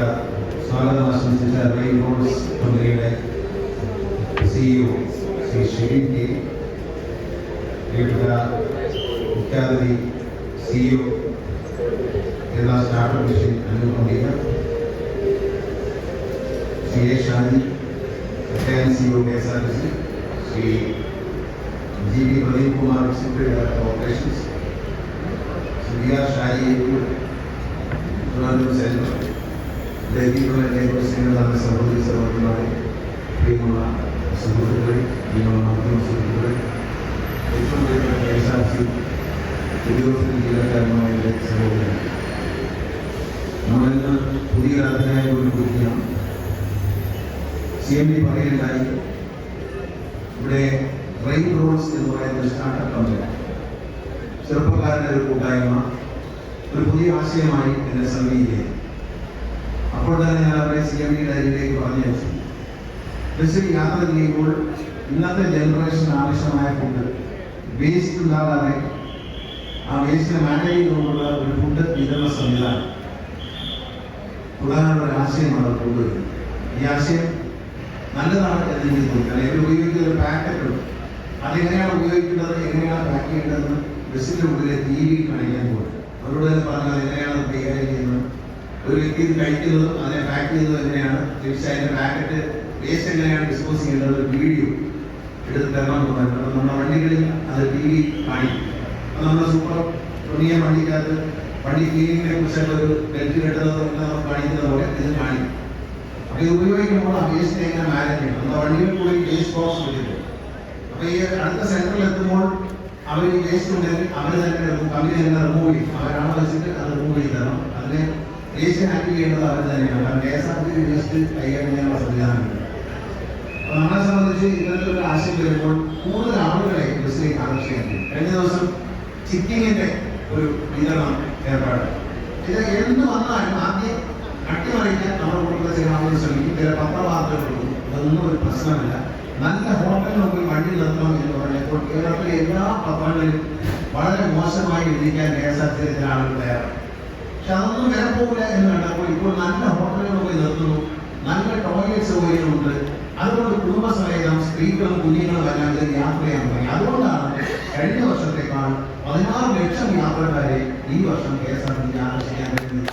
സ്വാഗതം ആശംസിച്ച rail roads കമ്പനിയുടെ CEO Shri Shereen K പ്രിയപ്പെട്ട മുഖ്യാതിഥി സിഇഒ ലൈബ്രറിയിലെ ലേബർ സേനയുടെ സഹോദരി സഹോദരന്മാരെ പ്രിയമുള്ള സുഹൃത്തുക്കളെ പ്രിയമുള്ള മാധ്യമ സുഹൃത്തുക്കളെ ഏറ്റവും പ്രിയപ്പെട്ട കെ എസ് ആർ സി ഉദ്യോഗസ്ഥ ജീവനക്കാരനുമായ എന്റെ സഹോദരൻ നമ്മളിന്ന് പുതിയ അധ്യായം കൊണ്ടുപോവുകയാണ് സി എം ഡി പറയുകയുണ്ടായി ഇവിടെ റെയിൽ റോഡ്സ് എന്ന് പറയുന്ന ഒരു സ്റ്റാർട്ടപ്പ് കമ്പനി ചെറുപ്പക്കാരുടെ ഒരു കൂട്ടായ്മ ഒരു പുതിയ ആശയമായി എന്നെ സമീപിക്കുകയും അപ്പോൾ തന്നെ ഞാൻ അവരെ സി എം ഡി ഡയറിയിലേക്ക് പറഞ്ഞു വെച്ചു. ബസ്സിൽ യാത്ര ചെയ്യുമ്പോൾ ഇന്നത്തെ ജനറേഷൻ ആവശ്യമായ ഫുഡ് വേസ്റ്റ് ഉണ്ടാകാതെ ആ വേസ്റ്റിനെ മാനേജ് ചെയ്തുകൊണ്ടുള്ള ഒരു ഫുഡ് വിതരണ സംവിധാനം. പ്രധാനപ്പെട്ട ഒരു ആശയമാണ് ഫുഡ് ഈ ആശയം നല്ലതാണ് എന്ന് എനിക്ക് തോന്നുന്നു. അല്ലെങ്കിൽ ഉപയോഗിക്കുന്ന ഒരു പാക്കറ്റ് ഉണ്ട് അതെങ്ങനെയാണ് ഉപയോഗിക്കേണ്ടത് എങ്ങനെയാണ് പാക്ക് ചെയ്യേണ്ടതെന്ന് ബസ്സിന്റെ ഉള്ളിലെ ടി വി കാണിക്കാൻ പോകും അവരോട് തന്നെ പറഞ്ഞാൽ എങ്ങനെയാണ് കൈകാര്യം ചെയ്യുന്നത്. ഒരു വ്യക്തി ഇത് കഴിക്കുന്നതും അതിനെ പാക്ക് ചെയ്യുന്നത് എങ്ങനെയാണ്? തീർച്ചയായും പാക്കറ്റ് വേസ്റ്റ് എങ്ങനെയാണ് ഡിസ്പോസ് ചെയ്യേണ്ടത്? ഒരു വീഡിയോ എടുത്ത് തരണം തോന്നുന്നത് കാരണം നമ്മുടെ വണ്ടികളിൽ അത് ടി വി കാണിക്കും. നമ്മുടെ സൂപ്പർ തുണിയ വണ്ടിക്കകത്ത് വണ്ടി ക്ലീനിങ്ങിനെ കുറിച്ചുള്ള ഒരു ബെൽറ്റ് കെട്ടുന്നത് നമുക്ക് കാണിക്കുന്ന പോലെ ഇത് കാണിക്കും. അപ്പൊ ഇത് ഉപയോഗിക്കുമ്പോൾ ആ വേസ്റ്റ് എങ്ങനെ മാനേജ് ചെയ്യണം? നമ്മുടെ വണ്ടികൾ കൂടി വേസ്റ്റ് ബോക്സ് വെച്ചിട്ടുണ്ട്. അപ്പൊ ഈ അടുത്ത സെന്ററിൽ എത്തുമ്പോൾ അവർ ഈ വേസ്റ്റ് ഉണ്ടെങ്കിൽ അവർ തന്നെ കമ്പനി തന്നെ റിമൂവ് ചെയ്യും. അവരാണ് വെച്ചിട്ട് അത് റിമൂവ് ചെയ്ത് തരണം. അതിനെ വേസ്റ്റ് ഹാൻഡിൽ ചെയ്യേണ്ടത് അവർ തന്നെയാണ് കാരണം K S R T university കൈകാര്യം ചെയ്യാനുള്ള സംവിധാനമുണ്ട് അപ്പൊ നമ്മളെ സംബന്ധിച്ച് ഇങ്ങനത്തെ ഒരു ആശയം വരുമ്പോൾ കൂടുതൽ ആളുകളെ ബസ്സിലേക്ക് ആകർഷിക്കാൻ കഴിയും. കഴിഞ്ഞ ദിവസം ചിക്കിങ്ങിന്റെ ഒരു വിതരണം ഏർപ്പാട്. ഇത് എന്ത് വന്നാലും ആദ്യം അട്ടിമറിക്കാൻ നമ്മുടെ കൊടുക്കുന്ന ചില ആളുകൾ ശ്രമിക്കും. ചില പത്രവാർത്തകൾ കൊടുക്കും അതൊന്നും ഒരു പ്രശ്നമില്ല. നല്ല ഹോട്ടലിൽ പോയി വണ്ടി നിർത്തണം എന്ന് പറഞ്ഞപ്പോൾ കേരളത്തിലെ എല്ലാ പത്രങ്ങളിലും വളരെ മോശമായി വിധിക്കാൻ കെ എസ് ആർ ടി ആളുകൾ തയ്യാറാണ്. അതൊന്നും വില പോകില്ല എന്ന് കണ്ടപ്പോൾ ഇപ്പോൾ നല്ല ഹോട്ടലുകൾ പോയി നിർത്തുന്നു. നല്ല ടോയ്ലറ്റ് സൗകര്യമുണ്ട് അതുകൊണ്ട് കുടുംബസമേതം സ്ത്രീകളും കുഞ്ഞുങ്ങളും എല്ലാം ഇതിൽ യാത്ര ചെയ്യാൻ തുടങ്ങി. അതുകൊണ്ടാണ് കഴിഞ്ഞ വർഷത്തേക്കാൾ പതിനാറ് ലക്ഷം യാത്രക്കാരെ ഈ വർഷം കെ എസ് ആർ ടി ആകർഷിക്കാൻ കഴിയുന്നത്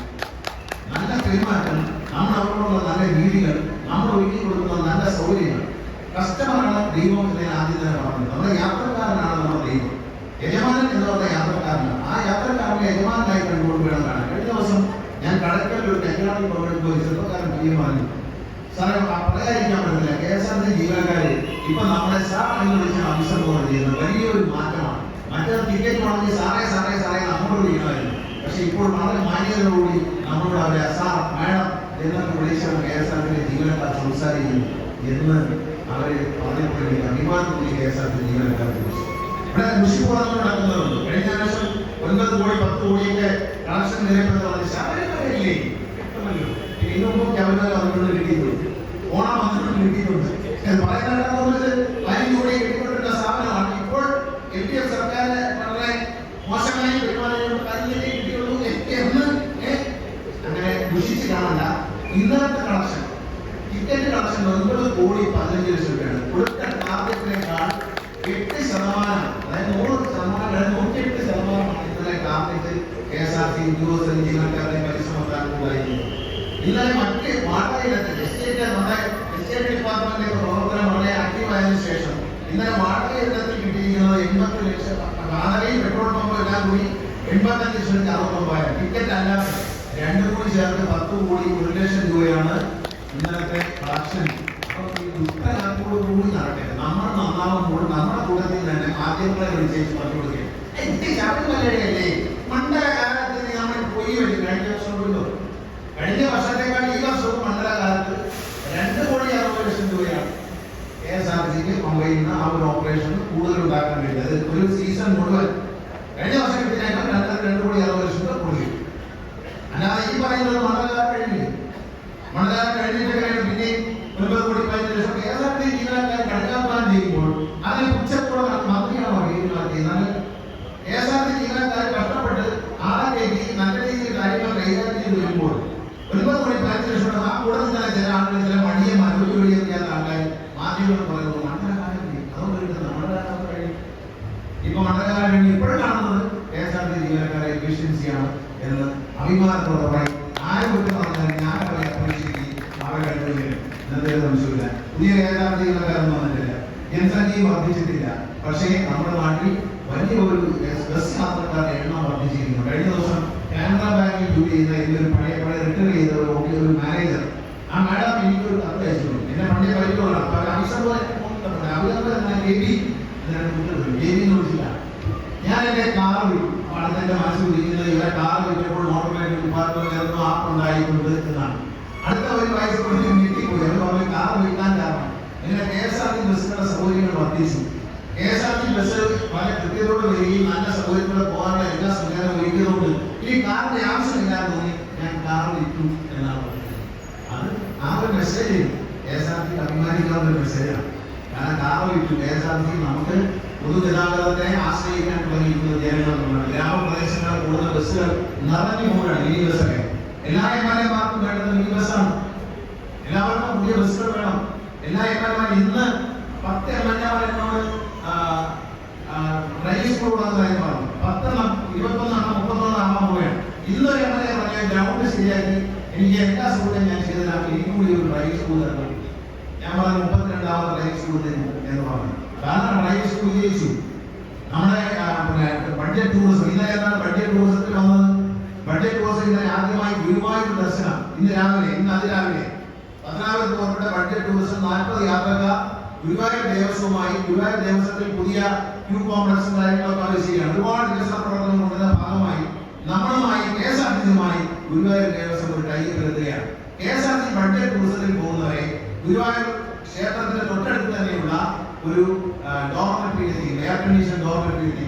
നല്ല പെരുമാറ്റം നമ്മൾ അവരോടുള്ള നല്ല രീതികൾ നമ്മൾ ഒരുക്കി കൊടുക്കുന്ന നല്ല സൗകര്യങ്ങൾ. കസ്റ്റമറാണ് ദൈവം എന്ന് ആദ്യം തന്നെ പറഞ്ഞത് നമ്മുടെ യാത്രക്കാരനാണ് നമ്മുടെ ദൈവം. യജമാനൻ എന്ന് പറഞ്ഞ യാത്രക്കാരനാണ്. ആ യാത്രക്കാരനെ യജമാനായി കണ്ടുകൊണ്ട് വേണം കാണാൻ കഴിഞ്ഞ ദിവസം ഞാൻ പങ്കെടുക്കുമ്പോൾ ഒരു ചെറുപ്പക്കാരൻ പറഞ്ഞു സാറേ പറയാതിരിക്കാൻ പറ്റില്ല കെ എസ് ആർ ടി ജീവനക്കാര് ഇപ്പൊ നമ്മളെ സാർ എന്ന് വിളിച്ച് അഭിസംബോധന ചെയ്യുന്നത് വലിയൊരു മാറ്റമാണ്. മറ്റൊരു ടിക്കറ്റ് വാങ്ങി സാറേ സാറേ സാറേ നമ്മളോട് വിളിക്കണമായിരുന്നു. പക്ഷെ ഇപ്പോൾ വളരെ മാന്യതയോടുകൂടി നമ്മളോട് അവരെ സാർ മാഡം എന്നൊക്കെ വിളിച്ചാണ് കെ എസ് ആർ ടി ജീവനക്കാർ സംസാരിക്കുന്നു എന്ന് അവരെ പറഞ്ഞപ്പോൾ എനിക്ക് അഭിമാനം തോന്നി കെ എസ് ആർ ടി ജീവനക്കാർ ഇവിടെ കൃഷി പോകാൻ നടക്കുന്നുണ്ട് കഴിഞ്ഞ പ്രാവശ്യം ഒൻപത് കോടി പത്ത് കോടിയൊക്കെ കണക്ഷൻ നിലപ്പെടുത്തുന്നത് ശബരിമലയില്ലേ മുമ്പ് ശബരിമല വന്നിട്ടുണ്ട് കിട്ടിയിട്ടുണ്ട് ഓണം വന്നിട്ടുണ്ട് കിട്ടിയിട്ടുണ്ട് പറയുന്നത് പതിനഞ്ച് കോടി കിട്ടിക്കൊണ്ടിരുന്ന സ്ഥാപനമാണ് ഇപ്പോൾ എൽ ഡി എഫ് സർക്കാർ വളരെ മോശമായി പെരുമാറിയുള്ള കാര്യങ്ങളെ കിട്ടിയുള്ളൂ എന്ന് അങ്ങനെ ദുഷിച്ച് കാണണ്ട. ഇന്നലത്തെ കളക്ഷൻ ടിക്കറ്റ് കളക്ഷൻ ഒൻപത് കോടി പതിനഞ്ച് ലക്ഷം രൂപയാണ്. കൊടുത്ത ടാർഗറ്റിനേക്കാൾ എട്ട് ശതമാനം അതായത് നൂറ് ശതമാനം അതായത് നൂറ്റിയെട്ട് ശതമാനമാണ് ഇന്നലെ target K S R T ഉദ്യോഗസ്ഥൻ ജീവനക്കാരുടെ പരിശ്രമത്താൽ ഉണ്ടായിരിക്കുന്നത് ഇന്നലെ മറ്റ് വാടകയിലത്തെ എസ്റ്റേറ്റ് നമ്മുടെ എസ്റ്റേറ്റ് ഡിപ്പാർട്ട്മെന്റിന്റെ പ്രവർത്തനം വളരെ ആക്റ്റീവായതിനു ശേഷം ഇന്നലെ ഇനത്തിൽ കിട്ടിയിരിക്കുന്നത് എൺപത്തി ലക്ഷം വാടകയും പെട്രോൾ പമ്പും എല്ലാം കൂടി എൺപത്തഞ്ച് ലക്ഷത്തി അറുപത്തൊമ്പതായിരം ടിക്കറ്റ് അല്ലാതെ രണ്ടും കൂടി ചേർത്ത് പത്ത് കോടി ഒരു ലക്ഷം രൂപയാണ് ഇന്നലത്തെ കളക്ഷൻ. കൂടി നടക്കട്ടെ. നമ്മൾ നന്നാവുമ്പോൾ നമ്മുടെ കൂട്ടത്തിൽ തന്നെ ആദ്യങ്ങളെ വിളിച്ചേച്ച് പറഞ്ഞു കൊടുക്കുക മണ്ഡലകാലത്ത് നമ്മൾ പോയി വരും കഴിഞ്ഞ വർഷം കഴിഞ്ഞ വർഷത്തേക്കാൾ ഈ വർഷവും മണ്ഡലകാലത്ത് രണ്ട് കോടി അറുപത് ലക്ഷം രൂപയാണ് കെ എസ് ആർ സിക്ക് പങ്കുവയ്ക്കുന്ന ആ ഒരു ഓപ്പറേഷൻ കൂടുതൽ ഉണ്ടാക്കാൻ വേണ്ടി. അത് ഒരു സീസൺ മുഴുവൻ. കഴിഞ്ഞ വർഷം കിട്ടിയാൽ രണ്ട് രണ്ട് കോടി അറുപത് ലക്ഷം രൂപ കൂടുതൽ. അല്ലാതെ ഈ പറയുന്നത് മണ്ഡലകാലം കഴിഞ്ഞില്ലേ? മണ്ഡലകാലം കഴിഞ്ഞിട്ട് കഴിഞ്ഞ് പിന്നെ ഒൻപത് കോടി പതിനഞ്ച് ലക്ഷം കെ എസ് ആർ ടി ജീവനക്കാർ കടക്കാൻ പ്ലാൻ ചെയ്യുമ്പോൾ അതിന് ഉച്ചക്കൂടെ മന്ത്രിയാണോ തീരുമാനിക്കുന്നത് കെ എസ് ആർ ടി ജീവനക്കാർ കഷ്ടപ്പെട്ട് ആളെ കയറ്റി നല്ല രീതിയിൽ കാര്യങ്ങൾ കൈകാര്യം ചെയ്ത് വരുമ്പോൾ ഒൻപത് കോടി പതിനഞ്ച് ലക്ഷം പറയും ആര് കുറ്റം ഞാൻ അവരെ അപേക്ഷിക്കുകയും അവരെ കഴിവുകയും എന്നതിൽ സംശയമില്ല പുതിയ ഏകാധികളൊന്നും വന്നിട്ടില്ല ജനസംഖ്യയും വർദ്ധിച്ചിട്ടില്ല. പക്ഷേ നമ്മുടെ നാട്ടിൽ വലിയ ഒരു ബസ് യാത്രക്കാരുടെ എണ്ണം വർദ്ധിച്ചിരിക്കുന്നു. കഴിഞ്ഞ ദിവസം കാനറ ബാങ്കിൽ ജോലി ചെയ്യുന്ന എന്റെ ഒരു പഴയ റിട്ടയർ ചെയ്ത ഒരു മാനേജർ ആ മാഡം എനിക്കൊരു കത്ത് അയച്ചു എന്നെ പണ്ടേ പരിചയമുള്ള അപ്പൊ ആവശ്യം പോലെ അവരത് എ ബി എ ബി എന്ന് വിളിച്ചില്ല. ഞാൻ എന്റെ കാർ വിട്ടു. അടുത്ത എന്റെ മനസ്സിൽ ഇരിക്കുന്നത് ഇവിടെ കാർ വിറ്റപ്പോൾ മോട്ടോർ ഡിപ്പാർട്ട്മെന്റ് ഡിപ്പാർട്ട്മെന്റ് ആപ്പ് ഉണ്ടായിട്ടുണ്ട് എന്നാണ്. അടുത്ത ഒരു വയസ്സ് കൊണ്ട് ഞെട്ടിപ്പോയി. അവർ പറഞ്ഞു കാർ വീട്ടാൻ കാരണം. ഇങ്ങനെ കെ എസ് ആർ ടി ബസ്സുകളുടെ സൗകര്യങ്ങൾ വർദ്ധിച്ചു. K S R T bus വളരെ കൃത്യതയോട് വരികയും നല്ല സൗകര്യത്തോടെ പോകാനുള്ള എല്ലാ സംവിധാനവും ഒരുക്കിയതുകൊണ്ട് ഈ കാറിന്റെ ആവശ്യമില്ലാന്ന് തോന്നി ഞാൻ കാർ വിറ്റു എന്നാണ് പറഞ്ഞത്. അത് ആ ഒരു message K S R T അഭിമാനിക്കാവുന്ന ഒരു മെസ്സേജാണ് കാരണം കാർ വിറ്റു കെ എസ് ആർ ടി നമുക്ക് പൊതുഗതാഗതത്തെ ആശ്രയിക്കാൻ തുടങ്ങിയിരിക്കുന്ന ജനങ്ങളുണ്ട് ഗ്രാമപ്രദേശങ്ങളിൽ കൂടുതൽ ബസ്സുകൾ നിറഞ്ഞു പോവുകയാണ് മിനി ബസ്സൊക്കെ എല്ലാ എം എൽ എമാർക്കും വേണ്ടത് മിനി ബസ്സാണ്. എല്ലാവർക്കും പുതിയ ബസ്സുകൾ വേണം. എല്ലാ എം എൽ എമാരും ഇന്ന് പത്ത് എം എൽ എമാർ എന്നോട് ഡ്രൈവിംഗ് സ്കൂൾ വന്നതായി പറഞ്ഞു. പത്തെണ്ണം ഇരുപത്തൊന്നെണ്ണം മുപ്പത്തൊന്ന് ആവാൻ പോവുകയാണ്. ഇന്ന് എം എൽ എ പറഞ്ഞ ഗ്രൗണ്ട് ശരിയാക്കി എനിക്ക് എല്ലാ സ്കൂളിലും ഞാൻ ചെയ്തതാണ് എനിക്ക് കൂടി ഒരു ഡ്രൈവിംഗ് സ്കൂൾ തരണം. ഞാൻ പറഞ്ഞു മുപ്പത്തിരണ്ടാമത് ഡ്രൈവിംഗ് സ്കൂൾ തരും എന്ന് പറഞ്ഞു. കാരണം ഡ്രൈവിംഗ് വിജയിച്ചു ജയിച്ചു നമ്മുടെ പിന്നെ ബഡ്ജറ്റ് ടൂറിസം ഇന്നലെ എന്താണ് ബഡ്ജറ്റ് ടൂറിസത്തിൽ വന്നത്? ബഡ്ജറ്റ് ടൂറിസം ഇന്നലെ ആദ്യമായി ഗുരുവായൂർ ദർശനം. ഇന്ന് രാവിലെ ഇന്ന് അതിരാവിലെ. പത്തനാപുരത്ത് പുറപ്പെട്ട ബഡ്ജറ്റ് ടൂറിസം നാൽപ്പത് യാത്രക്കാർ ഗുരുവായൂർ ദേവസ്വമായി ഗുരുവായൂർ ദേവസ്വത്തിൽ പുതിയ ക്യൂ കോംപ്ലക്സും കാര്യങ്ങളൊക്കെ അവർ ചെയ്യുകയാണ്. ഒരുപാട് വികസന പ്രവർത്തനങ്ങൾ കൊണ്ടുവരുന്ന ഭാഗമായി നമ്മളുമായി കെ എസ് ആർ ടി സിയുമായി ഗുരുവായൂർ ദേവസ്വം ഒരു ടൈപ്പ് എടുക്കുകയാണ്. K S R T budget ടൂറിസത്തിൽ പോകുന്നവരെ ഗുരുവായൂർ ക്ഷേത്രത്തിന്റെ തൊട്ടടുത്ത് തന്നെയുള്ള ഒരു ഡോർമെറ്ററി എയർ കണ്ടീഷൻ ഡോർമെറ്ററി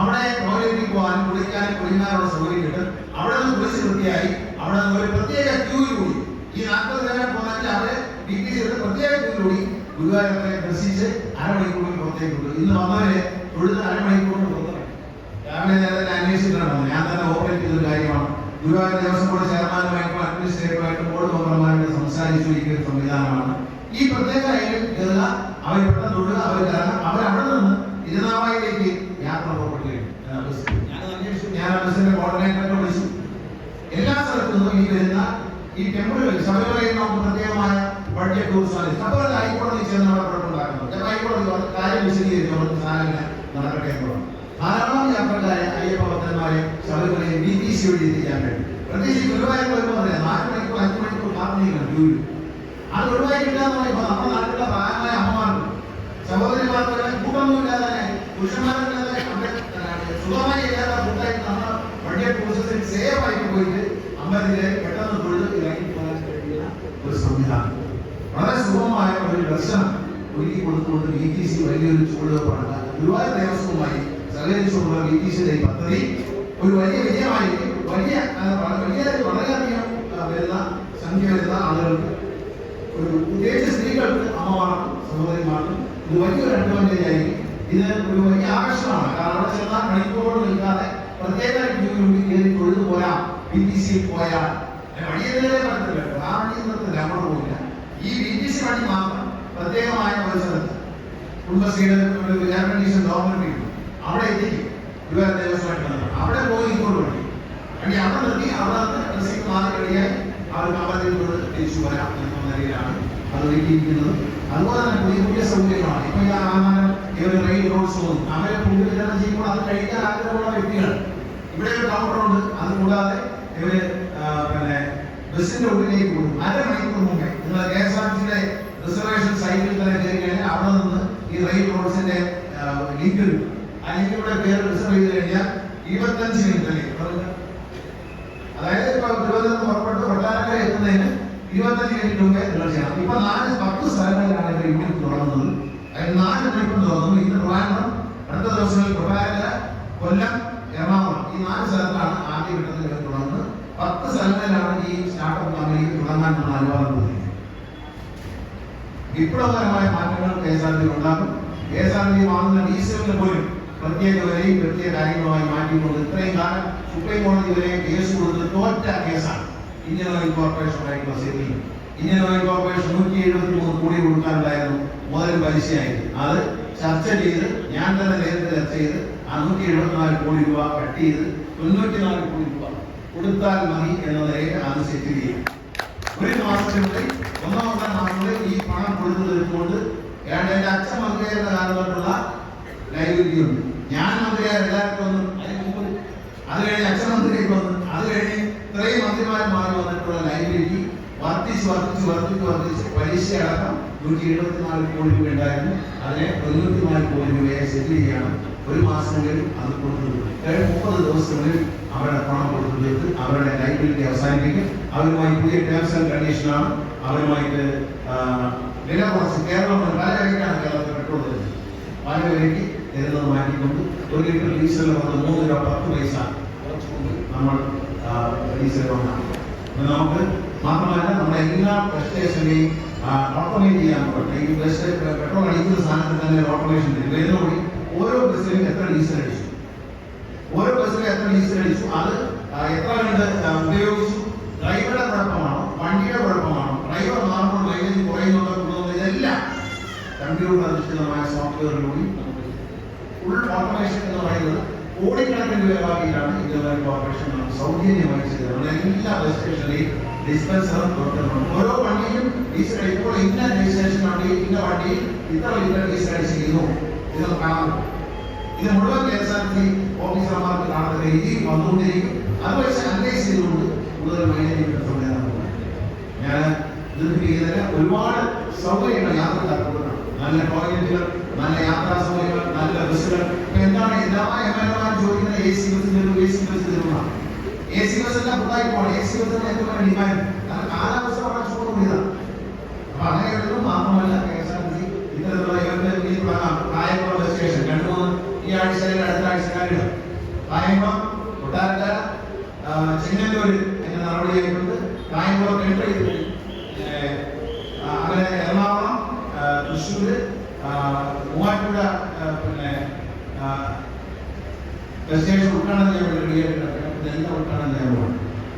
അവിടെ ടോയ്ലറ്റിൽ പോകാനും കുളിക്കാനും കുളിക്കാനുള്ള സൗകര്യം കിട്ടും. അവിടെ നിന്ന് കുളിച്ച് വൃത്തിയായി. അവിടെ നിന്ന് ഒരു പ്രത്യേക ക്യൂവിൽ കൂടി. ഈ നാൽപ്പത് നേരം പോകാൻ അവരെ ഡിഗ്രി ചെയ്ത് പ്രത്യേക ക്യൂവിൽ കൂടി ഗുരുവായൂരത്തെ ദർശിച്ച് അരമണിക്കൂറിൽ പുറത്തേക്ക് വിട്ടു ഇന്ന് വന്നവരെ തൊഴുത് അരമണിക്കൂറിന് പുറത്തിറങ്ങി രാവിലെ നേരത്തെ അന്വേഷിച്ചിട്ടാണ് ഞാൻ തന്നെ ഓപ്പറേറ്റ് ചെയ്തൊരു കാര്യമാണ്. ഗുരുവായൂർ ദേവസ്വം ബോർഡ് ചെയർമാനുമായിട്ടും അഡ്മിനിസ്ട്രേറ്ററുമായിട്ടും ബോർഡ് മെമ്പർമാരുടെ സംസാരിച്ചു സംവിധാനമാണ്. ഈ പ്രത്യേക കയറുക അവർ പെട്ടെന്ന് തൊടുക അവർ അവർ അവിടെ നിന്ന് ഇരുനാവായിലേക്ക് യാത്ര പുറപ്പെടുകയും ഞാൻ അന്വേഷിച്ചു. ഞാൻ ബസ്സിന്റെ വിളിച്ചു. എല്ലാ സ്ഥലത്തു നിന്നും ഈ വരുന്ന ഈ ടെമ്പിളുകൾ ശബരിമലയിൽ നമുക്ക് പ്രത്യേകമായ ബഡ്ജറ്റ് ടൂറിസം ശബരിമല ഹൈക്കോടതി ചേർന്ന് അവിടെ കുഴപ്പമുണ്ടാക്കുന്നു ചില ഹൈക്കോടതി കാര്യം വിശദീകരിച്ചു അവർക്ക് സാധനങ്ങൾ നടക്കട്ടെ എന്നുള്ളത് ധാരാളം യാത്രക്കാരെ അയ്യപ്പ ഭക്തന്മാരെ ശബരിമലയിൽ ബി ടി സി വഴി എത്തിക്കാൻ കഴിയും. പ്രത്യേകിച്ച് ഗുരുവായൂർ വരുമ്പോൾ നാല് മണിക്കൂർ അഞ്ച് മണിക്കൂർ കാത്തിരിക്കണം ക്യൂവിൽ അത് ഒഴിവാക്കിയില്ല എന്ന് പറയുമ്പോൾ നമ്മുടെ നാട്ടിലുള്ള പ്രായമായ അമ്മമാർക്ക് സഹോദരിമാർക്ക് കൂട്ടൊന്നുമില്ലാതെ തന്നെ അവിടെ സുഖമായി ഇല്ലാത്ത കൂട്ടായിട്ട് നമ്മൾ ബഡ്ജറ്റ് പ്രോസസ്സിൽ സേഫ് ആയിട്ട് പോയിട്ട് അമ്പലത്തിലെ പെട്ടെന്ന് തൊഴിൽ ഇറങ്ങി പോകാൻ കഴിയുന്ന ഒരു സംവിധാനം. വളരെ സുഗമമായ ഒരു ദർശനം ഒരുക്കി കൊടുത്തുകൊണ്ട് ബി ടി സി വലിയൊരു ചുവടുവെപ്പാണ് ഗുരുവായൂർ ദേവസ്വവുമായി സഹകരിച്ചുള്ള ബി ടി സിയുടെ ഈ പദ്ധതി ഒരു വലിയ വിജയമായിരിക്കും. വലിയ വലിയ വളരെയധികം വരുന്ന സംഖ്യ വരുന്ന ആളുകൾക്ക് ഒരു പ്രത്യേകിച്ച് സ്ത്രീകൾക്ക് അമ്മമാർക്കും സഹോദരിമാർക്കും ഇത് വലിയൊരു ആയിരിക്കും ഇത് ഒരു വലിയ ആകർഷണമാണ്. കാരണം അവിടെ ചെന്നാൽ മണിക്കൂറോട് നിൽക്കാതെ പ്രത്യേക ക്യൂവിൽ കയറി തൊഴുതു പോരാം ബി ടി സി പോയാൽ വഴിയെതിരെ പറ്റത്തില്ല ആ വഴി നിർത്തില്ല നമ്മൾ പോയില്ല ഈ ബി ടി സി വഴി മാത്രം പ്രത്യേകമായ ഒരു സ്ഥലത്ത് കുടുംബശ്രീയുടെ ഒരു എയർ കണ്ടീഷൻ ഡോർമെന്ററി അവിടെ എത്തിക്കും. ദേവസ്വമായിട്ട് ബന്ധപ്പെട്ട് അവിടെ പോയി ഇങ്ങോട്ട് വഴി അവിടെ നിർത്തി അവിടെ മാറി കഴിയാൻ അവർ അമ്പലത്തിൽ കൊണ്ട് തിരിച്ചു വരാം എന്ന നിലയിലാണ് അത് ഒരുക്കിയിരിക്കുന്നത്. അതുപോലെ തന്നെ ഇവർ റെയിൽ റോഡ് ഷോ അവരെ ഫുഡ് വിതരണം ചെയ്യുമ്പോൾ അത് കഴിക്കാൻ ആഗ്രഹമുള്ള ഇവിടെ ഒരു കൗണ്ടറുണ്ട് അത് കൂടാതെ ഇവർ പിന്നെ ബസ്സിന്റെ ഉള്ളിലേക്ക് പോകും അരമണിക്കൂർ മുമ്പേ നിങ്ങൾ കെ റിസർവേഷൻ സൈറ്റിൽ തന്നെ കയറി കഴിഞ്ഞാൽ നിന്ന് ഈ റെയിൽ റോഡ്സിന്റെ ലിങ്ക് കിട്ടും. ആ റിസർവ് ചെയ്ത് കഴിഞ്ഞാൽ ഇരുപത്തഞ്ച് മിനിറ്റിലേക്ക് അതായത് ഇപ്പൊ തിരുവനന്തപുരത്ത് പുറപ്പെട്ട് കൊട്ടാരക്കര എത്തുന്നതിന് ഇരുപത്തഞ്ച് മിനിറ്റ് മുമ്പേ നിങ്ങൾ ചെയ്യണം ഇപ്പൊ നാല് പത്ത് സ്ഥലങ്ങളിലാണ് ഇവർ യൂണിറ്റ് തുടങ്ങുന്നത്. അതിന് നാല് മണിക്കൂർ തുറന്നു ഇന്ന് ട്രിവാൻഡ്രം അടുത്ത ദിവസങ്ങളിൽ കൊട്ടാരക്കര കൊല്ലം എറണാകുളം ഈ നാല് സ്ഥലത്താണ് ആദ്യ ഘട്ടത്തിൽ ഇവർ തുടങ്ങുന്നത്. പത്ത് സ്ഥലങ്ങളിലാണ് ഈ സ്റ്റാർട്ടപ്പ് കമ്പനി തുടങ്ങാനുള്ള അനുവാദം കൊടുത്തിരിക്കുന്നത് വിപ്ലവകരമായ മാറ്റങ്ങൾ കെ എസ് ആർ ടി ഉണ്ടാകും കെ എസ് ആർ ടി വാങ്ങുന്ന ഡീസലിന് പോലും പ്രത്യേക വിലയും പ്രത്യേക കാര്യങ്ങളുമായി മാറ്റിക്കൊണ്ട് ഇത്രയും കാലം സുപ്രീം കോടതി വരെ കേസ് കൊടുത്ത് തോറ്റ കേസാണ്. ഇന്ത്യൻ ഓയിൽ കോർപ്പറേഷനുമായിട്ടുള്ള സെറ്റിൽ ഇന്ത്യൻ ഓയിൽ കോർപ്പറേഷൻ നൂറ്റി എഴുപത്തി മൂന്ന് കോടി കൊടുക്കാനുണ്ടായിരുന്നു. മുതൽ പലിശയായിരുന്നു. അത് ചർച്ച ചെയ്ത് ഞാൻ തന്നെ നേരത്തെ ചർച്ച ചെയ്ത് ആ നൂറ്റി എഴുപത്തിനാല് കോടി രൂപ കട്ട് ചെയ്ത് തൊണ്ണൂറ്റിനാല് കോടി രൂപ കൊടുത്താൽ മതി എന്ന നിലയിൽ അത് സെറ്റിൽ ചെയ്യും ഒരു മാസത്തിനുള്ളിൽ ഒന്നാമത്തെ മാസത്തിൽ ഈ പണം കൊടുത്തു തീർത്തുകൊണ്ട് ഏതാണ്ട് എന്റെ അച്ഛൻ മന്ത്രിയായിരുന്ന കാലം തൊട്ടുള്ള ലൈബ്രറി ഉണ്ട്. ഞാൻ മന്ത്രിയായ എല്ലാവർക്കും വന്നു. അതിന് മുമ്പ് അത് കഴിഞ്ഞ് അച്ഛൻ മന്ത്രിയൊക്കെ വന്നു. അത് കഴിഞ്ഞ് ഇത്രയും മന്ത്രിമാർ മാറി വന്നിട്ടുള്ള ലൈബ്രറിക്ക് വർദ്ധിച്ച് വർദ്ധിച്ച് വർദ്ധിച്ച് വർദ്ധിച്ച് പലിശ അടക്കം നൂറ്റി എഴുപത്തിനാല് കോടി രൂപ ഉണ്ടായിരുന്നു. അതിനെ തൊണ്ണൂറ്റിനാല് കോടി രൂപയെ സെറ്റിൽ ചെയ്യണം. ഒരു മാസമെങ്കിലും അത് കൊടുത്തു കഴിഞ്ഞ മുപ്പത് ദിവസങ്ങളിൽ അവരുടെ പണം കൊടുത്തു തീർത്ത് അവരുടെ ലൈബ്രറി അവസാനിപ്പിക്കും. അവരുമായി പുതിയ ടേംസ് ആൻഡ് കണ്ടീഷനാണ് അവരുമായിട്ട് വില കുറച്ച് കേരളം പല കേരളത്തിൽ പെട്രോൾ തരുന്നത് പല വിലയ്ക്ക് തരുന്നത് മാറ്റിക്കൊണ്ട് ഒരു ലിറ്റർ ഡീസലിന് വന്ന് മൂന്ന് രൂപ പത്ത് പൈസ നമ്മൾ ഡീസൽ അപ്പോൾ നമുക്ക് മാത്രമല്ല നമ്മുടെ എല്ലാ ബസ് സ്റ്റേഷനെയും ഓട്ടോമേറ്റ് ചെയ്യാൻ പറ്റും. ഈ ബസ് പെട്രോൾ അടിക്കുന്ന സാധനത്തിൽ തന്നെ ഓട്ടോമേഷൻ തരും വരുന്നതോടെ ഓരോ ബസ്സിലും എത്ര ഡീസൽ അടിച്ചു? ഓരോ ബസ്സിലും എത്ര ഡീസൽ അടിച്ചു? അത് എത്ര കണ്ട് ഉപയോഗിച്ചു? ഡ്രൈവറുടെ കുഴപ്പമാണോ? വണ്ടിയുടെ കുഴപ്പമാണോ? ഡ്രൈവർ മാറുമ്പോൾ മൈലേജ് കുറയുന്നുണ്ടോ? കൂടുന്നുണ്ടോ ഇതെല്ലാം കമ്പ്യൂട്ടർ അധിഷ്ഠിതമായ സോഫ്റ്റ്വെയറിലൂടെ ഫുൾ ഓട്ടോമേഷൻ എന്ന് പറയുന്നത് കോടിക്കണക്കിന് രൂപയാക്കിയിട്ടാണ് ഇന്ത്യൻ കോർപ്പറേഷൻ നമുക്ക് സൗജന്യമായി ചെയ്തത്. നമ്മുടെ എല്ലാ ബസ് സ്റ്റേഷനിലെയും ഡിസ്പെൻസറും ഡോക്ടറും ഓരോ വണ്ടിയിലും ഡീസൽ ഇപ്പോൾ ഇന്ന രജിസ്ട്രേഷൻ വണ്ടി ഇന്ന വണ്ടിയിൽ ഇത്ര ലിറ്റർ ഡീസൽ അടിച്ചിരിക്കുന്നു ഇത് കാണാം ഇത് മുഴുവൻ കെ എസ് ആർ ടി ഓഫീസർമാർക്ക് കാണുന്ന രീതി വന്നുകൊണ്ടിരിക്കും. അത് വെച്ച് അനലൈസ് ചെയ്തുകൊണ്ട് കൂടുതൽ മൈലേജ് കിട്ടുന്ന ഞാൻ ഇതിന് ഒരുപാട് സൗകര്യങ്ങൾ യാത്രക്കാർക്ക് കൊടുക്കണം. നല്ല ടോയ്ലറ്റുകൾ നല്ല യാത്രാ സൗകര്യങ്ങൾ നല്ല ബസ്സുകൾ. എന്താണ് എല്ലാ എം എൽ എമാരും ചോദിക്കുന്ന എ സി ബസ് തരും എ സി ബസ് തരുന്നതാണ് എ സി ബസ് എല്ലാം പുതുതായി പോകണം എ സി ബസ് വലിയ ഡിമാൻഡ് കാരണം കാലാവസ്ഥ വളരെ ചൂട് കൂടിയതാണ് അപ്പൊ അങ്ങനെയുള്ളതും മാത്രമല്ല K S R T C ഇത്തരത്തിലുള്ള കായംകുളം സ്റ്റേഷൻ. രണ്ടു മൂന്ന് ഈ ആഴ്ച അടുത്ത ആഴ്ച കാര്യം കായംകുളം കൊട്ടാരക്കര ആ, ചെങ്ങന്നൂര് എന്ന നടപടിയായിട്ടുണ്ട് കായംകുളം എൻട്രി ചെയ്തിട്ടുണ്ട് ഏഹ്, ആ, അങ്ങനെ എറണാകുളം ആ, തൃശ്ശൂര് ആ, മൂവാറ്റുപുഴ ആ, പിന്നെ സ്റ്റേഷൻ ഉദ്ഘാടനം ചെയ്യാൻ വേണ്ടി റെഡിയായിട്ടുണ്ട് ഇതെല്ലാം ഉദ്ഘാടനം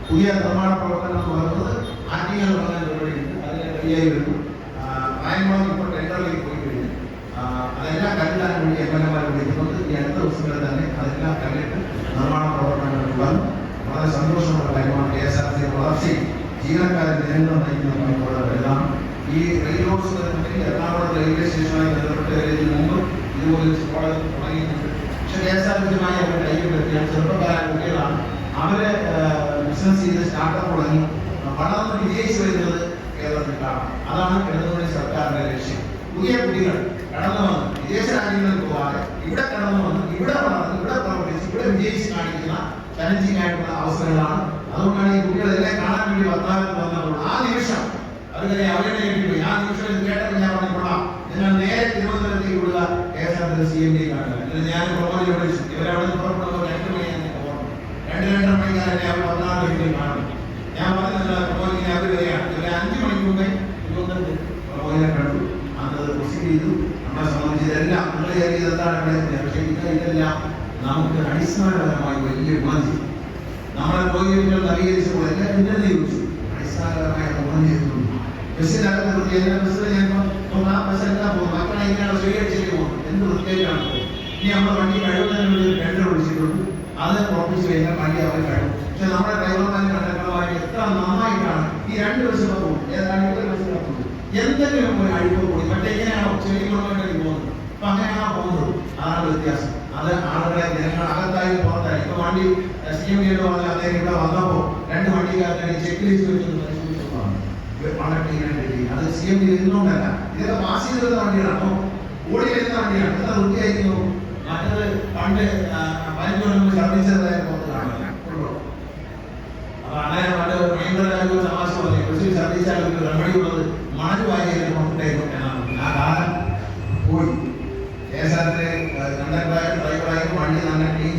പുതിയ നിർമ്മാണ പ്രവർത്തനം തുടർന്നത് ആറ്റിങ്ങൾ തുടങ്ങാൻ പരിപാടിയുണ്ട്. അതിന് റെഡിയായി വരുന്നു. കായംകുളം ഇപ്പോൾ ടെൻഡറിലേക്ക് പോയി കഴിഞ്ഞു. അതെല്ലാം കല്ലിടാൻ വേണ്ടി എം എൽ എമാർ വിളിക്കുന്നുണ്ട് ഈ അടുത്ത ദിവസങ്ങളിൽ തന്നെ അതെല്ലാം കല്ലിട്ട് നിർമ്മാണ പ്രവർത്തനങ്ങൾ തുടർന്നു വളരെ സന്തോഷമുള്ള കാര്യമാണ് കെ എസ് ആർ സി വളർച്ചയും ജീവനക്കാരെ നേരിടുന്ന നയിക്കുന്ന പണിക്കുള്ള എല്ലാം. ഈ റെയിൽ റോഡ്സ് എറണാകുളം റെയിൽവേ സ്റ്റേഷനുമായി ബന്ധപ്പെട്ട് ഇതുപോലെ തുടങ്ങിയിട്ടുണ്ട് പക്ഷെ കെ എസ് ആർ ടിയുമായി അവർ കൈകൊടുക്കുകയാണ് ചെറുപ്പക്കാരായ കുട്ടികളാണ് അവരെ ബിസിനസ് ചെയ്ത് സ്റ്റാർട്ടപ്പ് തുടങ്ങി വളർന്ന് വിജയിച്ചു വരുന്നത് കേരളത്തിലാണ് അതാണ് ഇടതുമുന്നണി സർക്കാരിന്റെ ലക്ഷ്യം പുതിയ കുട്ടികൾ കടന്നു വന്ന് വിദേശ രാജ്യങ്ങളിൽ പോകാതെ ഇവിടെ കടന്നു വന്ന് ഇവിടെ വളർന്ന് ഇവിടെ പ്രവർത്തിച്ച് ഇവിടെ വിജയിച്ച് കാണിക്കുന്ന ചലഞ്ചിങ് ആയിട്ടുള്ള അവസരങ്ങളാണ് അതുകൊണ്ടാണ് ഈ കുട്ടികളെല്ലാം കാണാൻ വേണ്ടി ഭർത്താവിന് വന്നപ്പോൾ ആ നിമിഷം അവരെ അവരുടെ കേട്ടിപ്പോയി ആ നിമിഷം കേട്ടപ്പോൾ ഞാൻ പറഞ്ഞു കൊള്ളാം. നിങ്ങൾ നേരെ തിരുവനന്തപുരത്തേക്ക് വിടുക. ഞാൻ ഞാൻ മണിക്ക് മുമ്പേ നമ്മളെ സംബന്ധിച്ച് നിങ്ങൾ നമുക്ക് അടിസ്ഥാനപരമായി വലിയ ഗുണം നമ്മളെ ടോയ്ലറ്റുകൾ നവീകരിച്ചപ്പോൾ എല്ലാം ഇന്നലെ ചോദിച്ചു അടിസ്ഥാനപരമായ ബസ്സിനകത്ത് വൃത്തിയായി ബസ്സിൽ ഞാൻ ആ ബസ് എല്ലാം പോകും മക്കളെ എങ്ങനെയാണ് സ്വീകരിച്ചിട്ട് പോകും എന്ത് വൃത്തിയായിട്ടാണ് ഇനി നമ്മൾ വണ്ടി കഴിവുന്നതിന് വേണ്ടി ടെൻഡർ വിളിച്ചിട്ടുണ്ട് അത് ഉറപ്പിച്ച് കഴിഞ്ഞാൽ വണ്ടി അവർ കഴിവും പക്ഷെ നമ്മുടെ ഡ്രൈവർമാരും കണ്ടക്ടർമാരും എത്ര നന്നായിട്ടാണ് ഈ രണ്ട് ബസ്സിലൊക്കെ പോകും ഏതാണ്ട് ഒരു പോകും എന്തെങ്കിലും ഒരു അഴിപ്പ് കൂടി മറ്റേ ഇങ്ങനെയാണോ വേണ്ടി പോകുന്നത് അപ്പൊ അങ്ങനെയാണോ പോകുന്നത് അതാണ് വ്യത്യാസം അത് ആളുകളെ ജനങ്ങൾ അകത്തായി പുറത്തായി ഇപ്പൊ വണ്ടി സി എം ഡിയുടെ പറഞ്ഞ അദ്ദേഹം ഇവിടെ രണ്ട് വണ്ടിക്കാരുടെ ചെക്ക് ലിസ്റ്റ് വെച്ചൊന്ന് പണ്ടൊക്കെ ഇങ്ങനെ കിട്ടി അത് സി എം ഇരുന്നുകൊണ്ടല്ല ഇതൊക്കെ പാസ് ചെയ്തിരുന്ന അപ്പൊ ഓടി വരുന്ന വണ്ടിയാണ് എത്ര വൃത്തിയായിരിക്കുന്നു മറ്റത് പണ്ട് പതിനഞ്ച് കൊല്ലം പുറത്ത് കാണില്ല അപ്പൊ അങ്ങനെ പണ്ട് ബസ്സിൽ ഛർദ്ദിച്ചാൽ ഒരു റെമഡി ഉള്ളത് മണൽ വാരിയാൽ കൊണ്ടുണ്ടായിരുന്നു എന്നാണ് ആ കാലം പോയി. വണ്ടി നല്ല ക്ലീൻ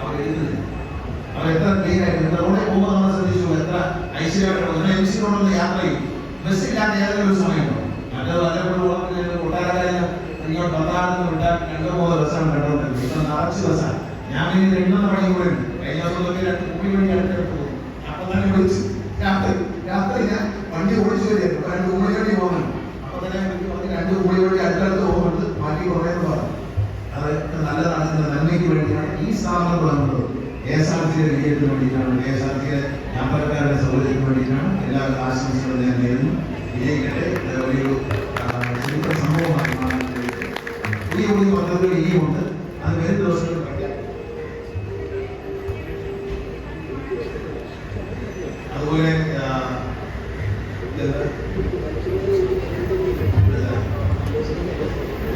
അവർ എഴുതുന്നില്ല അവർ എത്ര ക്ലീൻ ആയിട്ട് റോഡിൽ പോകുമ്പോൾ നമ്മൾ ശ്രദ്ധിച്ചു എത്ര ഐശ്വര്യമായിട്ട് എം സി റോഡിൽ യാത്ര ചെയ്യും. ബസ്സില്ലാത്ത ഏതെങ്കിലും ഒരു സമയമുണ്ടോ. മറ്റേത് വല്ലപ്പോഴും കൊട്ടാരക്കാരൻ ഇങ്ങോട്ട് പത്താമത് വിട്ടാൽ രണ്ടോ മൂന്നോ ബസ്സാണ് കണ്ടുകൊണ്ടിരുന്നത് ഇപ്പൊ നിറച്ച് ബസ്സാണ്. ഞാൻ പിന്നെ എണ്ണുന്ന പണി കൂടെ ഉണ്ട്. കഴിഞ്ഞ ദിവസമൊക്കെ രണ്ട് കുപ്പി മണി അടുത്തെടുത്ത് പോകും അപ്പൊ തന്നെ വിളിച്ച്. രാത്രി രാത്രി ഞാൻ വണ്ടി ഓടിച്ചു വരികയായിരുന്നു. രണ്ട് കുപ്പി വണ്ടി പോകുന്നു അപ്പൊ തന്നെ രണ്ട് കുപ്പി വണ്ടി അടുത്തടുത്ത് പോകുന്നുണ്ട്. വണ്ടി കുറേന്ന് പറഞ്ഞു. അത് നല്ലതാണ്. നന്മയ്ക്ക് വേണ്ടിയാണ് ഈ സ്ഥാപനം തുടങ്ങുന്നത് എസ് ആർ സിയുടെ വിജയത്തിന് വേണ്ടിയിട്ടാണ് എസ് ആർ സിയുടെ യാത്രക്കാരുടെ സൗകര്യത്തിന് വേണ്ടിയിട്ടാണ് എല്ലാ ആശംസകളും ഞാൻ നേരുന്നു. വിജയിക്കട്ടെ. ഒരു ചരിത്ര സംഭവമായി മാറാൻ പുതിയ പുതിയ പദ്ധതികൾ ഇനിയുമുണ്ട് അത് വരും ദിവസങ്ങളിൽ അതുപോലെ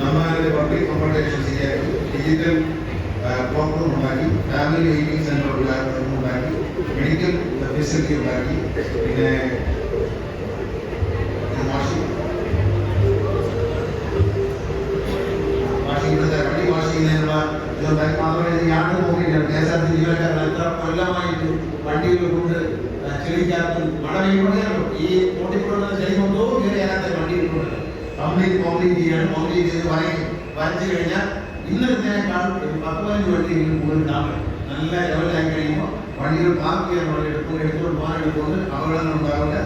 നമ്മളുടെ പബ്ലിക് അക്കോമഡേഷൻ ശരിയാക്കി ഡിജിറ്റൽ പോർട്ടൽ ഉണ്ടാക്കി ഫാമിലി വെയിറ്റിംഗ് സെന്റർ ഉണ്ടാക്കി മെഡിക്കൽ ഫെസിലിറ്റി ഉണ്ടാക്കി പിന്നെ ഇത് വാഷിംഗ് വാഷിംഗ് ഇവിടുത്തെ വണ്ടി വാഷ് ചെയ്യുന്നതിനുള്ള ഇതുണ്ടാക്കി മാത്രമല്ല ഇത് യാത്ര പോകില്ല കെ എസ് ആർ ടി ജീവനക്കാരൻ എത്ര കൊല്ലമായിട്ട് വണ്ടികൾ കൊണ്ട് ആ, ചെളിക്കകത്ത് മഴ പെയ്യുമ്പോഴേയുള്ളൂ ഈ ഓട്ടിക്കൊടുക്കുന്ന ചെളി മൊത്തവും കയറി അതിനകത്ത് വണ്ടിയിൽ കൊണ്ട് കംപ്ലീറ്റ് കോംപ്ലീറ്റ് ചെയ്യണം കോംപ്ലീറ്റ് ചെയ്ത് വരയും വരച്ചു കഴിഞ്ഞാൽ ഇന്നലത്തേക്കാൾ ഒരു പത്ത് പതിനഞ്ച് വണ്ടിയെങ്കിലും കൂടുതൽ ഉണ്ടാവും നല്ല ലെവലായി കഴിയുമ്പോൾ വണ്ടികൾ പാർക്ക് ചെയ്യാനുള്ള എടുക്കും എടുത്തുകൊണ്ട് എടുത്തുകൊണ്ട് അപകടങ്ങൾ ഉണ്ടാവില്ല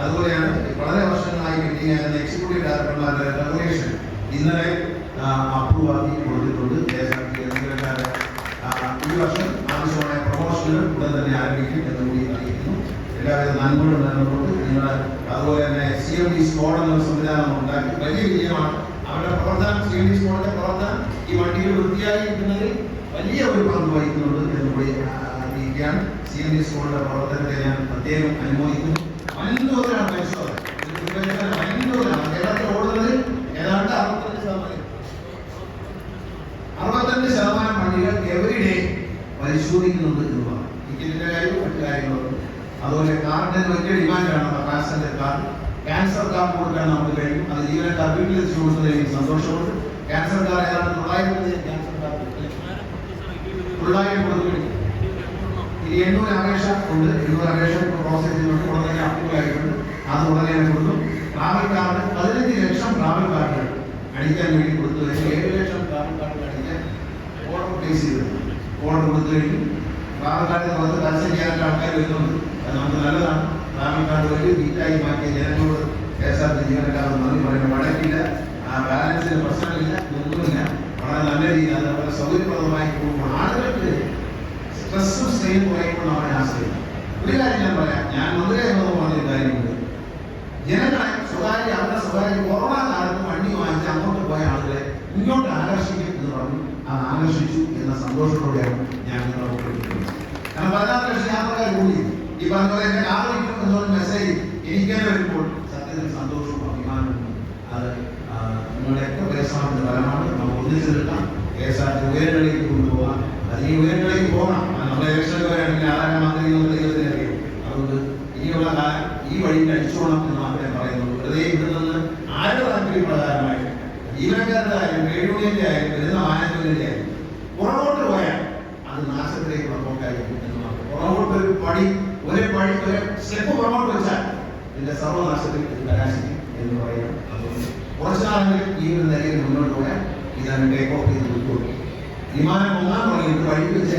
അതുപോലെയാണ് വളരെ വർഷങ്ങളായി ആയിരുന്ന എക്സിക്യൂട്ടീവ് ഡയറക്ടർമാരുടെ റെഗുലേഷൻ ഇന്നലെ അപ്രൂവ് ആക്കി കൊടുത്തിട്ടുണ്ട്. ഈ വർഷം ആവശ്യമായ പ്രൊമോഷനുകൾ ഉടൻ തന്നെ ആരംഭിക്കും എന്ന് കൂടി അറിയിക്കുന്നു. എല്ലാവിധ നന്മകളും നേർന്നുകൊണ്ട് നിങ്ങൾ അതുപോലെ തന്നെ സി എം ഡി സ്കോഡ് എന്ന സംവിധാനം ഉണ്ടാക്കി. വലിയ വിജയമാണ്. അവരുടെ പ്രവർത്തനം സി എം ഡി സ്കോഡിന്റെ പ്രവർത്തനം ഈ വണ്ടികൾ വൃത്തിയായി കിട്ടുന്നതിൽ വലിയ ഒരു പങ്ക് വഹിക്കുന്നുണ്ട് എന്ന് കൂടി ആ, സി എം ഡി സ്കൂളിന്റെ പ്രവർത്തനത്തെ ഞാൻ പ്രത്യേകം അനുമോദിക്കുന്നു. വൻതോതിലാണ് പരിശോധന. വൻതോതിലാണ് കേരളത്തിൽ ഓടുന്നത് ഏതാണ്ട് അറുപത്തഞ്ച് ശതമാനം. അറുപത്തഞ്ച് ശതമാനം വണ്ടികൾ എവരിഡേ പരിശോധിക്കുന്നുണ്ട് എന്നുള്ളതാണ് ടിക്കറ്റിന്റെ കാര്യവും മറ്റു കാര്യങ്ങളും. അതുപോലെ കാറിന്റെ വലിയ ഡിമാൻഡാണ് പാസഞ്ചർ കാർ ക്യാൻസർ കാർ കൊടുക്കാൻ നമുക്ക് കഴിയും. അത് ജീവനക്കാർ വീട്ടിൽ എത്തിച്ചു കൊടുത്തതിൽ എനിക്ക് സന്തോഷമുണ്ട്. ക്യാൻസർ കാർ ഏതാണ്ട് തൊള്ളായിരത്തി ക്യാൻസർ കാർ തൊള്ളായിരം കൊടുത്തു ഈ എണ്ണൂറ് അപേക്ഷ ഉണ്ട്. എണ്ണൂറ് അപേക്ഷ പ്രോസസ് ചെയ്തിട്ടുണ്ട് ഉടനെ തന്നെ അപ്രൂവൽ ആയിട്ടുണ്ട്. അത് ഉടനെ കൊടുത്തു. ട്രാവൽ കാർഡ് പതിനഞ്ച് ലക്ഷം ട്രാവൽ കാർഡുകൾ അടിക്കാൻ വേണ്ടി കൊടുത്തു. കഴിഞ്ഞു ഏഴ് ലക്ഷം ട്രാവൽ കാർഡുകൾ അടിക്കാൻ ഓർഡർ പ്ലേസ് ചെയ്തിട്ടുണ്ട് ഓർഡർ കൊടുത്തു കഴിഞ്ഞു. ട്രാവൽ കാർഡ് നമുക്ക് പരസ്യം ചെയ്യാനുള്ള ആൾക്കാർ വരുന്നുണ്ട്. അത് നമുക്ക് നല്ലതാണ്. ട്രാവൽ കാർഡ് വഴി വീട്ടായി മാറ്റിയ ജനങ്ങളോട് കെ ആർ ടി ജീവനക്കാർ നന്ദി പറയുന്നത് വഴക്കില്ല ആ ബാലൻസിന് പ്രശ്നമില്ല ഒന്നുമില്ല. വളരെ നല്ല രീതിയിൽ അത് വളരെ സൗകര്യപ്രദമായി പോകുമ്പോൾ ആളുകൾക്ക് സ്ട്രെസ്സും സ്ട്രെയിൻ കുറയുമ്പോൾ നമ്മളെ ആശ്രയിക്കും. ഒരു കാര്യം ഞാൻ പറയാം. ഞാൻ മന്ത്രിയായിരുന്നു പറഞ്ഞൊരു കാര്യമുണ്ട്. ജനങ്ങളെ സ്വകാര്യ അവരുടെ സ്വകാര്യ കൊറോണ കാലത്ത് വണ്ടി വാങ്ങിച്ച് അങ്ങോട്ട് പോയ ആളുകളെ ഇങ്ങോട്ട് ആകർഷിക്കും എന്ന് പറഞ്ഞു അത് ആകർഷിച്ചു എന്ന സന്തോഷത്തോടെയാണ് ഞാൻ നിങ്ങളെ ഓർമ്മിപ്പിക്കുന്നത്. കാരണം പതിനാറ് ലക്ഷം യാത്രക്കാർ കൂടി. ഈ പറഞ്ഞ പോലെ എന്റെ കാർ വിൽക്കും എന്ന് പറഞ്ഞ മെസ്സേജ് എനിക്കെന്നെ വരുമ്പോൾ സത്യത്തിൽ സന്തോഷവും അഭിമാനവും അത് നിങ്ങളുടെയൊക്കെ പ്രയത്നത്തിന്റെ ഫലമാണ് നമുക്ക് ഒന്നിച്ചു നിൽക്കാം കെ എസ് ആർ ടി ഉയരങ്ങളിലേക്ക് കൊണ്ടുപോകാം അത് ഈ ഉയരങ്ങളിലേക്ക് പോകണം. നമ്മുടെ ഇലക്ഷനിൽ വരികയാണെങ്കിൽ ആരാണ് മന്ത്രി ദൈവത്തിന് അതുകൊണ്ട് ഇനിയുള്ള കാലം ഈ വഴി അടിച്ചോണം എന്ന് മാത്രമേ പറയുന്നുള്ളൂ വെറുതെ ഇവിടെ നിന്ന് ആരുടെ താല്പര്യപ്രകാരമായിട്ട് ജീവനക്കാരുടെ ആയാലും യൂണിയന്റെ ആയാലും വരുന്ന മാനേജ്മെന്റിന്റെ ആയാലും പുറകോട്ട് പോയാൽ അത് നാശത്തിലേക്കുള്ള പോക്കായിരിക്കും എന്ന് മാത്രം. പുറകോട്ട് ഒരു പടി ഒരു പടി ഒരു സ്റ്റെപ്പ് പുറകോട്ട് വെച്ചാൽ എന്ന് പറയാം അതുകൊണ്ട് കുറച്ചാണെങ്കിലും ഈ ഒരു മുന്നോട്ട് പോയാൽ ഇതാണ് ടേക്ക് ഓഫ് ചെയ്ത് വിട്ടുകൊടുക്കും. വിമാനം വെച്ച്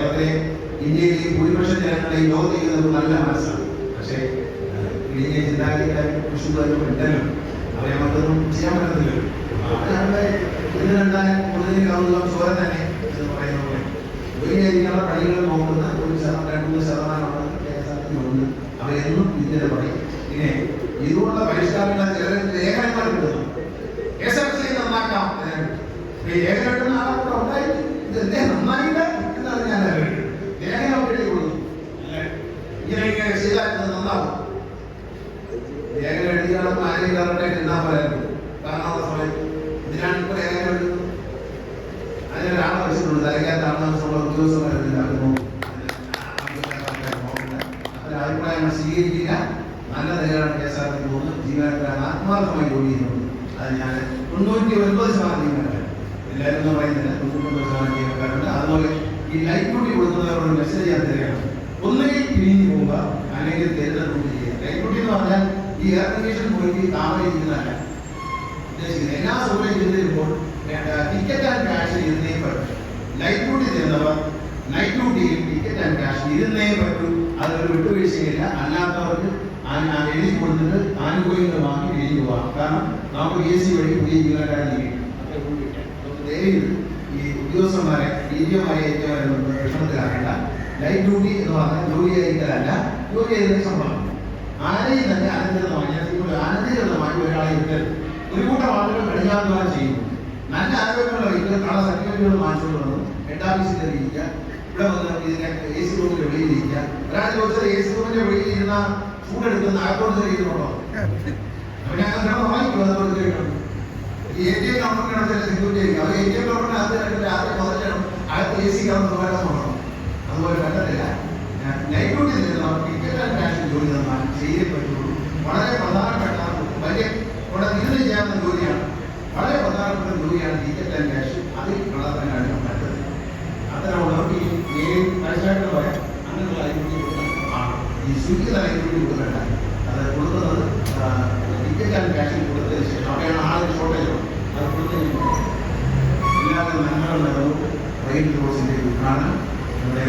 കേരളത്തിലെ ഇന്ത്യയിലെ ഭൂരിപക്ഷം ജനങ്ങളെ ലോകത്ത് ചെയ്യുന്നത് നല്ല മനസ്സാണ്. പക്ഷേ ഇടുങ്ങിയ ചിന്താഗതിക്കാരും കൃഷിക്കാരും ഉണ്ടല്ലോ അവരെ നമുക്കൊന്നും ചെയ്യാൻ പറ്റത്തില്ല അവരുടെ ഇത് കണ്ടാൽ കൂടുതൽ കൗതുകം ചോര തന്നെ എന്ന് പറയുന്ന പോലെ ജോലിയായിരിക്കാനുള്ള പണികൾ നോക്കുന്ന ഒരു രണ്ട് മൂന്ന് ശതമാനമാണ് കെ എസ് ആർ ടി ഉണ്ട്. അവരെന്നും ഇതിന്റെ പറയും പിന്നെ ഇതുകൊണ്ടുള്ള പരിഷ്കാരങ്ങൾ ചില ലേഖനങ്ങൾ കിട്ടുന്നു എസ് എഫ് സി നന്നാക്കാം ഈ ലേഖനം ഉണ്ടായി ഇത് നന്നായില്ല എന്നാണ് ഞാൻ അറിയുന്നത് ലേഖനം അവിടെ കൊടുത്തു ഇങ്ങനെ ഇങ്ങനെ ചെയ്താൽ ഇത് നന്നാവും ലേഖനം എഴുതിയാലും ആരെയും കറക്റ്റായിട്ട് എന്നാ പറയാറുണ്ട് കാരണമുള്ള സമയത്ത് ഇതിനാണ് ഇപ്പോൾ ലേഖനം എഴുതുന്നത് അതിന് ഒരാളെ വെച്ചിട്ടുണ്ട് തലയ്ക്കകത്ത് ആണെന്നുള്ള ഉദ്യോഗസ്ഥന്മാരുണ്ട് അവർ നോക്കും അഭിപ്രായങ്ങൾ സ്വീകരിക്കുക നല്ല നിലയിലാണ് കെ എസ് ആർ ടി പോകുന്നത് ജീവനക്കാരൻ ആത്മാർത്ഥമായി ജോലി ചെയ്യുന്നുണ്ട് അത് ഞാൻ തൊണ്ണൂറ്റി ഒൻപത് ശതമാനം എല്ലാവരും പറയുന്നില്ല ജീവനക്കാരുണ്ട് അതുപോലെ ഈ ലൈഫ് ഡ്യൂട്ടി കൊടുക്കുന്നവരോട് മെസ്സേജ് ഞാൻ തരികയാണ് അല്ലെങ്കിൽ തിരഞ്ഞെടുപ്പ് ചെയ്യുക. ഡ്യൂട്ടി എന്ന് പറഞ്ഞാൽ ഈ എയർ കണ്ടീഷൻ പോയിട്ട് താമര ഇരിക്കുന്നതല്ല ഉദ്ദേശിക്കുന്നത്. എല്ലാ സൗകര്യം ചെയ്ത് വരുമ്പോൾ ടിക്കറ്റ് ആൻഡ് ക്യാഷ് ഇരുന്നേ പറ്റും. ലൈറ്റ് ഡ്യൂട്ടി ചെയ്യുന്നവർ നൈറ്റ് ഡ്യൂട്ടിയിൽ ടിക്കറ്റ് ആൻഡ് ക്യാഷ് ഇരുന്നേ പറ്റൂ. അതൊരു വിട്ടുവീഴ്ചയില്ല. അല്ലാത്തവർക്ക് എഴുതി കൊടുത്തിട്ട് ആനുകൂല്യങ്ങൾ വാങ്ങി എഴുതി പോവാം. കാരണം നമുക്ക് എ സി വഴി പുതിയ ജീവനക്കാരെ ഈ ഉദ്യോഗസ്ഥന്മാരെ ഏറ്റവും വിഷമത്തിലാക്കേണ്ട. ലൈറ്റ് ഡ്യൂട്ടി എന്ന് പറഞ്ഞാൽ ജോലി ചെയ്തതിന് ശമ്പളം ആരെയും തന്നെ അനന്തരമായി അനന്തരമായി ഒരാളെ ഇരുത്തരുത് ഒരു കൂട്ടം ആളുകൾ കഠിനാധ്വാനം ചെയ്യുന്നു നല്ല ആരോഗ്യമുള്ള വ്യക്തികൾ കള സർട്ടിഫിക്കറ്റുകൾ വാങ്ങിച്ചുകൊണ്ട് വന്നു. ഹെഡ് ഓഫീസിൽ ഇരിക്കുക. ഇവിടെ വന്ന് ഇതിനെ എ സി റൂമിന്റെ വെളിയിൽ ഇരിക്കുക. ഒരാൾ ചോദിച്ചത് എ സി റൂമിന്റെ വെളിയിൽ ഇരുന്ന ചൂടെടുക്കുന്ന അകത്തോട്ട് ചെയ്യുന്നുണ്ടോ അവനെ അങ്ങനെ വാങ്ങിക്കും അതുകൊണ്ട് കേൾക്കണം എ ടി എം കൗണ്ടറിനാണ് ചില സെക്യൂരിറ്റി ആയിരിക്കും. അവർ എ ടി എം കൗണ്ടറിനകത്ത് നോക്കണം അതുപോലെ പറ്റത്തില്ല നൈറ്റ് ഡ്യൂട്ടി ചെയ്യുന്നവർ വളരെ പ്രധാനപ്പെട്ട വലിയ ഇവിടെ നിന്ന് ചെയ്യാവുന്ന ജോലിയാണ്. വളരെ പ്രധാനപ്പെട്ട ജോലിയാണ് ഡിജിറ്റൽ ആൻഡ് ക്യാഷ് അതിൽ പ്രധാനമാണ് മറ്റത് അത്തരമുള്ളവർക്ക് ഈ ഏഴ് കാഴ്ചയായിട്ട് പറയാം അങ്ങനെയുള്ള ഐഡന്റിറ്റി കൊടുക്കുന്നതാണ് ഈ സ്വിഗ്ഗിൽ ഐഡന്റിറ്റി കൊടുക്കണ്ട അത് കൊടുക്കുന്നത് ഡിജിറ്റൽ ആൻഡ് ക്യാഷിൽ കൊടുത്തതിന് ശേഷം അവിടെയാണ് ആളുകൾ ഷോർട്ടേജ് അത് കൊടുത്തതിന് എല്ലാവരും നന്മകളുടെ റെയിൽ ക്രോസിന്റെ ഉദ്ഘാടനം ഇവിടെ